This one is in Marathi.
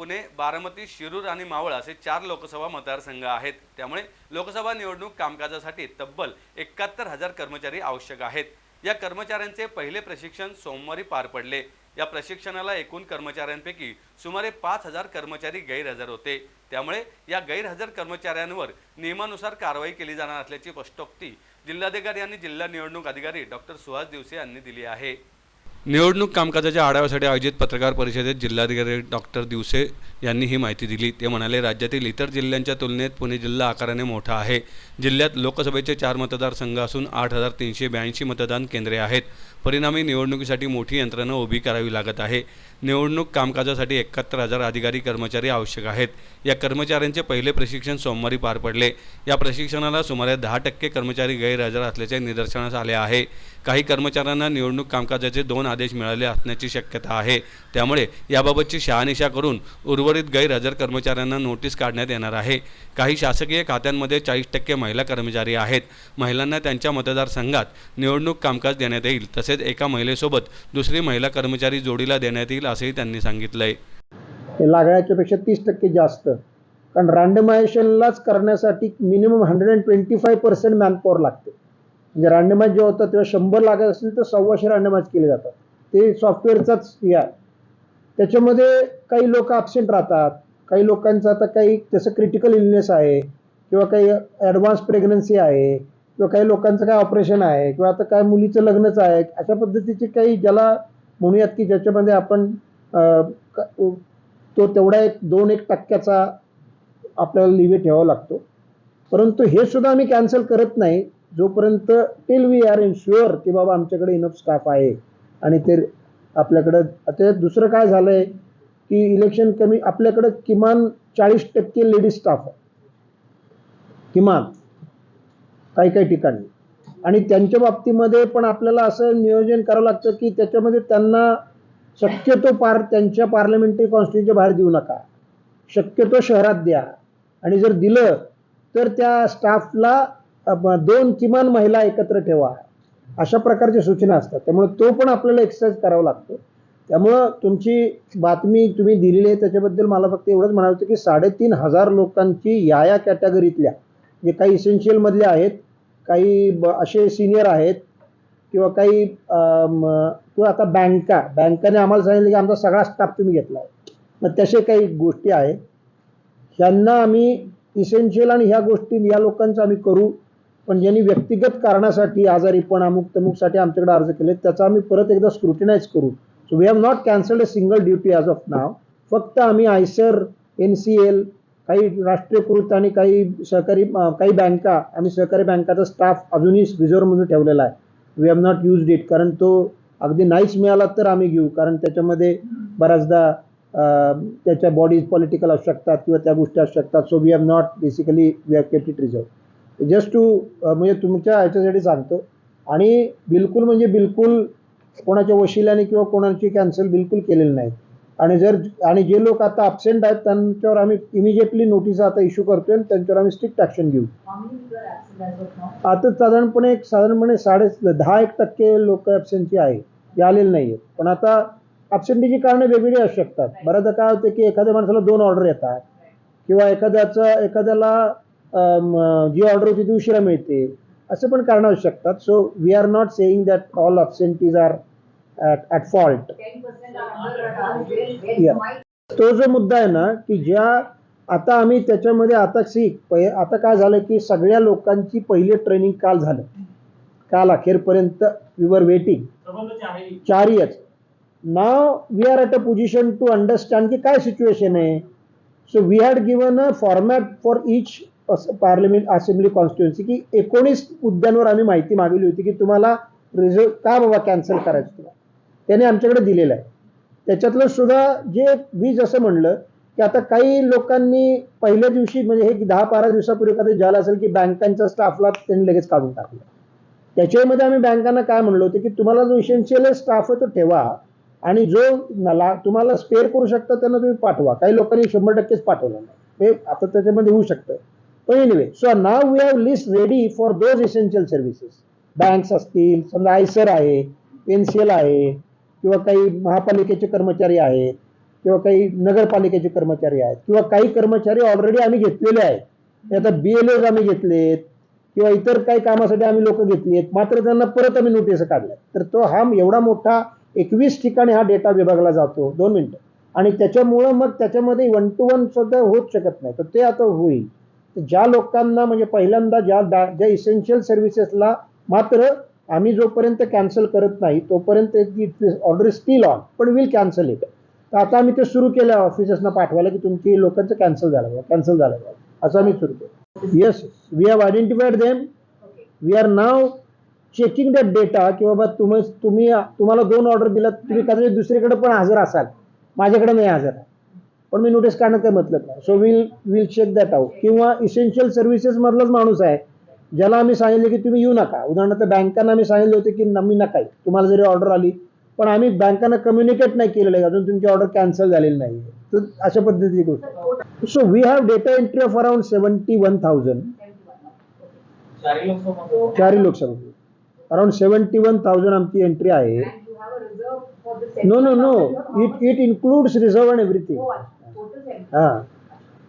पुणे बारामती शिरूर आणि मावळ असे चार लोकसभा मतदारसंघ आहेत. त्यामुळे लोकसभा निवडणूक कामकाजासाठी तब्बल एकाहत्तर हजार कर्मचारी आवश्यक आहेत. या कर्मचाऱ्यांचे पहिले प्रशिक्षण सोमवारी पार पडले. या प्रशिक्षणाला एकूण कर्मचाऱ्यांपैकी सुमारे पाच हजार कर्मचारी गैरहजर होते. त्यामुळे या गैरहजर कर्मचाऱ्यांवर नियमानुसार कारवाई केली जाणार असल्याची स्पष्टोक्ती जिल्हाधिकारी आणि जिल्हा निवडणूक अधिकारी डॉक्टर सुहास दिवसे यांनी दिली आहे. निवडणूक कामकाजाच्या आढाव्यासाठी आयोजित पत्रकार परिषदेत जिल्हाधिकारी डॉक्टर दिवसे यांनी ही माहिती दिली. ते म्हणाले राज्यातील इतर जिल्ह्यांच्या तुलनेत पुणे जिल्हा आकाराने मोठा आहे. जिल्ह्यात लोकसभेचे चार मतदारसंघ असून आठ हजार तीनशे ब्याऐंशी मतदान केंद्रे आहेत. परिणामी निवडणुकीसाठी मोठी यंत्रणा उभी करावी लागत आहे. निवडणूक कामकाजासाठी एकाहत्तर हजार अधिकारी कर्मचारी आवश्यक आहेत. या कर्मचाऱ्यांचे पहिले प्रशिक्षण सोमवारी पार पडले. या प्रशिक्षणाला सुमारे दहा टक्के कर्मचारी गैरहजर असल्याचे निदर्शनास आले आहे. काही कर्मचाऱ्यांना निवडणूक कामकाजाचे दोन आदेश मिळाले असण्याची शक्यता आहे. त्यामुळे याबाबतची शहानिशा करून उर्वरित गैरहजर कर्मचाऱ्यांना नोटीस काढण्यात येणार आहे. काही शासकीय खात्यांमध्ये चाळीस टक्के महिला कर्मचारी आहेत. महिलांना त्यांच्या मतदारसंघात निवडणूक कामकाज देण्यात येईल तसेच एका महिलेसोबत दुसरी महिला कर्मचारी जोडीला देण्यात येईल असंही त्यांनी सांगितलंय. लागण्याच्या पेक्षा तीस टक्के जास्त. कारण रँडमायझेशनलाच करण्यासाठी minimum hundred and twenty five percent manpower लागते. म्हणजे रँडमाइज जेव्हा होतं तेव्हा शंभर लागत असेल तर सव्वाशे रँडमाइज केले जातात. ते सॉफ्टवेअरचाच हे आहे. त्याच्यामध्ये काही लोक ॲबसेंट राहतात. काही लोकांचं आता काही तसं क्रिटिकल इलनेस आहे किंवा काही ॲडव्हान्स प्रेग्नन्सी आहे किंवा काही लोकांचं काय ऑपरेशन आहे किंवा आता काय मुलीचं लग्नच आहे अशा पद्धतीचे काही ज्याला म्हणूयात की ज्याच्यामध्ये आपण तो तेवढा एक दोन एक टक्क्याचा आपल्याला लिवे ठेवावा लागतो. परंतु हे सुद्धा आम्ही कॅन्सल करत नाही. जोपर्यंत till we are in sure की बाबा आमच्याकडे इनफ स्टाफ आहे आणि ते आपल्याकडं आता दुसरं काय झालं आहे की इलेक्शन कमी आपल्याकडं किमान चाळीस टक्के लेडीज स्टाफ आहे. किमान. काही काही ठिकाणी. आणि त्यांच्या बाबतीमध्ये पण आपल्याला असं नियोजन करावं लागतं की त्याच्यामध्ये त्यांना शक्यतो पार त्यांच्या पार्लमेंटरी कॉन्स्टिट्यूच्या बाहेर देऊ नका. शक्यतो शहरात द्या. आणि जर दिलं तर त्या स्टाफला दोन किमान महिला एकत्र ठेवा. अशा प्रकारच्या सूचना असतात. त्यामुळे तो पण आपल्याला एक्सरसाइज करावा लागतो. त्यामुळं तुमची बातमी तुम्ही दिलेली आहे त्याच्याबद्दल मला फक्त एवढंच म्हणायचं होतं की साडेतीन हजार लोकांची या या कॅटेगरीतल्या जे काही इसेन्शियलमधले आहेत काही ब- असे सिनियर आहेत किंवा काही किंवा आता बँका बँकाने आम्हाला सांगितलं की आमचा सगळा स्टाफ तुम्ही घेतला आहे मग तसे काही गोष्टी आहेत. ह्यांना आम्ही इसेन्शियल आणि ह्या गोष्टी या लोकांचं आम्ही करू पण ज्यांनी व्यक्तिगत कारणासाठी आजारीपण अमुक तमुकसाठी आमच्याकडे अर्ज केले त्याचा आम्ही परत एकदा स्क्रुटिनाइज करू. So we have not cancelled a single duty as of now फक्त आम्ही आयसर एन सी एल काही राष्ट्रीयकृत आणि काही सहकारी काही बँका आम्ही सहकारी बँकाचा स्टाफ अजूनही रिझर्व्हमधून ठेवलेला आहे. We have not use it कारण तो अगदी नाहीच मिळाला तर आम्ही घेऊ. कारण त्याच्यामध्ये बऱ्याचदा त्याच्या बॉडीज पॉलिटिकल असू शकतात किंवा त्या गोष्टी असू शकतात. So we have not basically we have kept it reserve just to म्हणजे तुमच्या ह्याच्यासाठी सांगतो. आणि बिलकुल म्हणजे बिलकुल कोणाच्या वशिल्याने किंवा कोणाची कॅन्सल बिलकुल केलेली नाही. आणि जर आणि जे लोक आता अबसेंट आहेत त्यांच्यावर आम्ही इमिजिएटली नोटीस आता इश्यू करतोय आणि त्यांच्यावर आम्ही स्ट्रिक्ट ॲक्शन घेऊ. आता साधारणपणे एक साधारणपणे साडे दहा एक टक्के लोक ॲबसेंटची आहे. जे आलेले नाही आहेत पण आता ॲब्सेंटीची कारणं वेगवेगळी असू शकतात. बऱ्याचदा काय होतं की एखाद्या माणसाला दोन ऑर्डर येतात. किंवा एखाद्याचं एखाद्याला जी ऑर्डर होती ती उशिरा मिळते. असे पण कारणं असू शकतात. So we are not saying that all absentees are at, fault 10% Yeah. तो जो मुद्दा आहे ना की ज्या आता आम्ही त्याच्यामध्ये आता सी आता काय झालं की सगळ्या लोकांची पहिली ट्रेनिंग काल झालं. काल अखेरपर्यंत वी वर वेटिंग चार years now we are at a position to understand की काय सिच्युएशन आहे. So we had given a format for each parliament assembly constituency की एकोणीस मुद्द्यांवर आम्ही माहिती मागवली होती की तुम्हाला रिझर्व का बाबा कॅन्सल करायचं तुला त्याने आमच्याकडे दिलेलं आहे. त्याच्यातलं सुद्धा जे मी जसं म्हणलं की आता काही लोकांनी पहिल्या दिवशी म्हणजे हे दहा बारा दिवसापूर्वी एखादं झालं असेल की बँकांच्या स्टाफला त्यांनी लगेच काढून टाकलं. त्याच्यामध्ये आम्ही बँकांना काय म्हणलो होतं की तुम्हाला जो इसेन्शियल स्टाफ आहे तो ठेवा आणि जो नला तुम्हाला स्पेअर करू शकता त्यांना तुम्ही पाठवा. काही लोकांनी शंभर टक्केच पाठवलं नाही. हे आता त्याच्यामध्ये होऊ शकतं. पण anyway so now we have list ready for those essential services banks असतील समजा आयसर आहे पेन्सिल आहे किंवा काही महापालिकेचे कर्मचारी आहेत किंवा काही नगरपालिकेचे कर्मचारी आहेत किंवा काही कर्मचारी ऑलरेडी आम्ही घेतलेले आहेत. आता बी एल एज आम्ही घेतलेत किंवा इतर काही कामासाठी आम्ही लोक घेतली आहेत मात्र त्यांना परत आम्ही नोटीस काढल्या. तर तो हा एवढा मोठा एकवीस ठिकाणी हा डेटा विभागला जातो. दोन मिनटं. आणि त्याच्यामुळं मग त्याच्यामध्ये वन टू वन सुद्धा होत शकत नाही. तर ते आता होईल. ज्या लोकांना म्हणजे पहिल्यांदा ज्या ज्या इसेन्शियल सर्व्हिसेसला मात्र आम्ही जोपर्यंत कॅन्सल करत नाही तोपर्यंत ऑर्डर स्टील ऑन पण विल कॅन्सल इट तर आता आम्ही ते सुरू केलं ऑफिसर्सना पाठवायला की तुमची लोकांचं कॅन्सल झालं कॅन्सल झालं असं आम्ही सुरू केलं. Yes we have identified them we are now checking that data की बाबा तुम्ही तुम्ही तुम्हाला दोन ऑर्डर दिलात तुम्ही कदाचित दुसरीकडे पण हजर असाल. माझ्याकडे नाही हजर. आहे पण मी नोटीस काढणं काय मतलब नाही. So will will check that out किंवा इसेन्शियल सर्व्हिसेसमधलाच माणूस आहे. ज्याला आम्ही सांगितले की तुम्ही येऊ नका. उदाहरणार्थ बँकांना आम्ही सांगितले होते की मी नका. येऊ. तुम्हाला जरी ऑर्डर आली पण आम्ही बँकांना कम्युनिकेट नाही केलेलं आहे. अजून तुमची ऑर्डर कॅन्सल झालेली नाही तर अशा पद्धतीची गोष्ट. So we have data entry of around seventy one thousand चारही Lok Sabha. Around seventy one thousand आमची एंट्री आहे. No no no it it includes reserve and everything. हां.